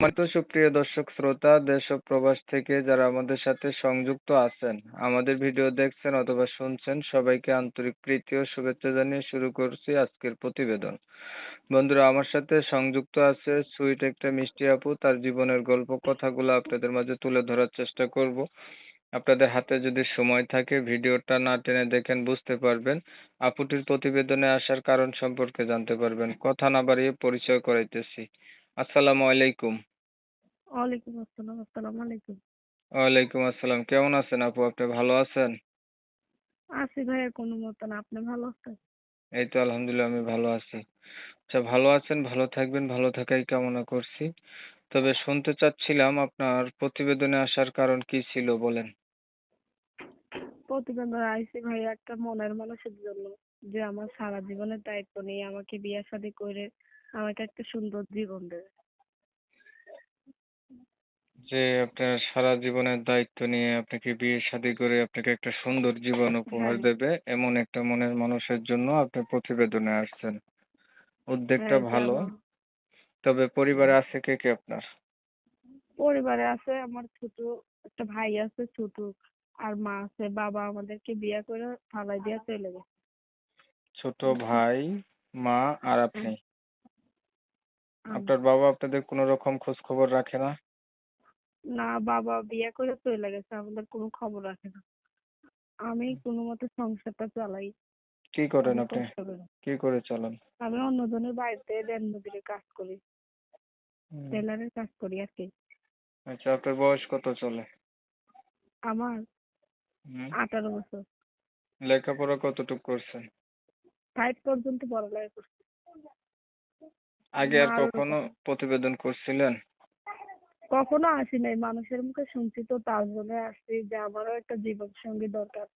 সম্মানিত সুপ্রিয় দর্শক শ্রোতা, দেশ ও প্রবাস থেকে যারা আমাদের সাথে সংযুক্ত আছেন, আমাদের ভিডিও দেখছেন অথবা শুনছেন, সবাইকে আন্তরিক প্রীতি ও শুভেচ্ছা জানিয়ে শুরু করছি আজকের প্রতিবেদন। বন্ধুরা, আমার সাথে সংযুক্ত আছে সুইট একটা মিষ্টি আপু। তার জীবনের গল্প কথাগুলো আপনাদের মাঝে তুলে ধরার চেষ্টা করব। আপনাদের হাতে যদি সময় থাকে, ভিডিওটা না টেনে দেখেন বুঝতে পারবেন। আপুটির প্রতিবেদনে আসার কারণ সম্পর্কে জানতে পারবেন। কথা না বাড়িয়ে পরিচয় করাইতেছি। আসসালামু আলাইকুম। ওয়ালাইকুম আসসালাম আসসালামু আলাইকুম। ওয়ালাইকুম আসসালাম কেমন আছেন আপু? আপনি ভালো আছেন? আছি ভাইয়া কোনো মতন আপনি ভালো আছেন? এই তো আলহামদুলিল্লাহ আমি ভালো আছি। আচ্ছা ভালো আছেন ভালো থাকবেন ভালো থাকাই কামনা করছি। তবে শুনতে চাচ্ছিলাম আপনার প্রতিবেদনে আসার কারণ কি ছিল বলেন? প্রতিবেদন আইসি ভাইয়া একটা মনের মানুষের জন্য। যে আমার সারা জীবনের দায়িত্ব নিয়ে আমাকে বিয়ে শাদী করে আমাকে একটা সুন্দর জীবন দেবে যে আপনার সারা জীবনের দায়িত্ব নিয়ে আপনাকে বিয়ে শাদী করে আপনাকে একটা সুন্দর জীবন উপহার হ্যাঁ। দেবে এমন একটা মনের মানুষের জন্য আপনি প্রতিবেদনে আসছেন। উদ্যোগটা হ্যাঁ, ভালো। যেমন। তবে পরিবারে আছে কে কে আপনার? পরিবারে আছে আমার ছোট একটা ভাই আছে ছোট আর মা আছে। বাবা আমাদেরকে বিয়ে করে ফালাই দিয়ে চলে গেছে। ছোট ভাই মা আর আপনি? আমি- আপনার বাবা আপনাদের কোনো রকম খোঁজ খবর রাখে না? না বাবা বিয়ে করে চলে গেছে আমাদের কোনো খবর রাখে না। আমি কোনো মতে সংসারটা চালাই। কি করেন আপনি? কি করে চালান? আমি অন্যজনের বাড়িতে দেন মজুরি কাজ করি। টেলারের কাজ করি আর কি। আচ্ছা আপনার বয়স কত চলে? আমার আঠারো বছর। লেখাপড়া কতটুকু করছেন? ফাইভ পর্যন্ত পড়ালেখা করছি। আগে আর কখনো প্রতিবেদন করছিলেন কখনো আসি নাই। মানুষের মুখে শুনছি তো তার জন্য আসছি যে আমারও একটা জীবন সঙ্গী দরকার।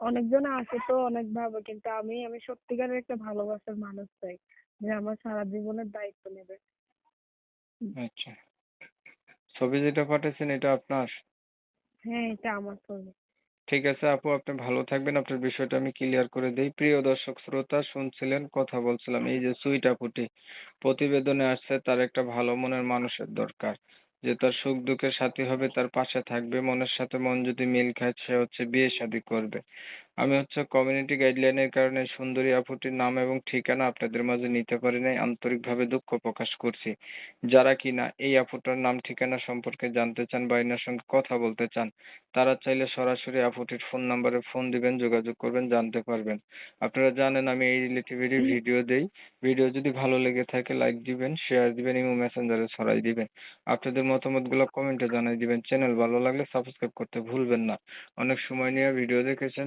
অনেকজন আসে তো অনেক ভাবে কিন্তু আমি আমি সত্যিকারের একটা ভালোবাসার মানুষ চাই যে আমার সারা জীবনের দায়িত্ব নেবে। আচ্ছা। ছবি যেটা পাঠিয়েছেন এটা আপনার? হ্যাঁ এটা আমার ছবি। ঠিক আছে আপু, আপনি ভালো থাকবেন। আপনার বিষয়টা আমি ক্লিয়ার করে দিই। প্রিয় দর্শক, শ্রোতা শুনছিলেন, কথা বলছিলাম। এই যে সুইট আপুটি, প্রতিবেদনে আসছে তার একটা ভালো মনের মানুষের দরকার। যে তার সুখ দুঃখের সাথী হবে, তার পাশে থাকবে। মনের সাথে মন যদি মিল খায়, সে হচ্ছে বিয়ে শাদী করবে। আমি হচ্ছে কমিউনিটি গাইডলাইনের কারণে সুন্দরী আপুটির নাম এবং ঠিকানা আপনাদের মাঝে নিতে পারি নাই আন্তরিকভাবে দুঃখ প্রকাশ করছি। যারা কিনা এই আপুটার নাম ঠিকানা সম্পর্কে জানতে চান বা এনার সঙ্গে কথা বলতে চান তারা চাইলে সরাসরি আপুটির ফোন নাম্বারে ফোন দিবেন যোগাযোগ করবেন জানতে পারবেন। আপনারা জানেন আমি এই রিলেটিভেরই ভিডিও দেই। ভিডিও যদি ভালো লেগে থাকে লাইক দিবেন শেয়ার দিবেন ইমো মেসেঞ্জারে ছড়াই দিবেন। আপনাদের মতামতগুলো কমেন্টে জানাই দিবেন। চ্যানেল ভালো লাগলে সাবস্ক্রাইব করতে ভুলবেন না। অনেক সময় নিয়ে ভিডিও দেখেছেন।